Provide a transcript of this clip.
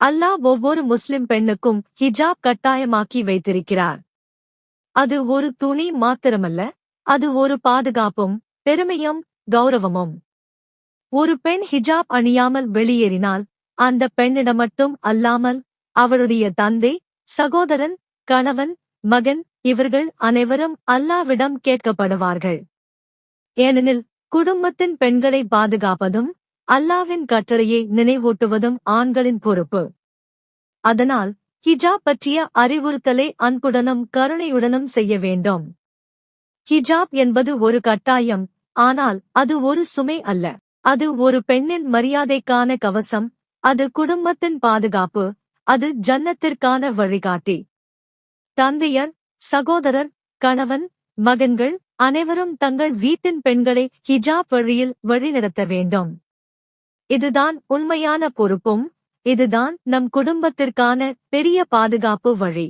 அல்லாஹ் ஒவ்வொரு முஸ்லிம் பெண்ணுக்கும் ஹிஜாப் கட்டாயமாக்கி வைத்திருக்கிறார். அது ஒரு துணி மாத்திரமல்ல அது ஒரு பாதுகாப்பும் பெருமையும் கௌரவமும். ஒரு பெண் ஹிஜாப் அணியாமல் வெளியேறினால் அந்த பெண்ணிடம் மட்டும் அல்லாமல் அவளுடைய தந்தை சகோதரன் கணவன் மகன் இவர்கள் அனைவரும் அல்லாவிடம் கேட்கப்படுவார்கள். ஏனெனில் குடும்பத்தின் பெண்களை பாதுகாப்பதும் அல்லாவின் கட்டளையை நினைவூட்டுவதும் ஆண்களின் பொறுப்பு. அதனால் ஹிஜா பற்றிய அறிவுறுத்தலை அன்புடனும் கருணையுடனும் செய்ய வேண்டும். ஹிஜாப் என்பது ஒரு கட்டாயம் ஆனால் அது ஒரு சுமை அல்ல. அது ஒரு பெண்ணின் மரியாதைக்கான கவசம் அது குடும்பத்தின் பாதுகாப்பு அது ஜன்னத்திற்கான வழிகாட்டி. தந்தையர் சகோதரர் கணவன் மகன்கள் அனைவரும் தங்கள் வீட்டின் பெண்களை ஹிஜாப் வழியில் வழிநடத்த வேண்டும். இதுதான் உண்மையான பொறுப்பும் இதுதான் நம் குடும்பத்திற்கான பெரிய பாதுகாப்பு வழி.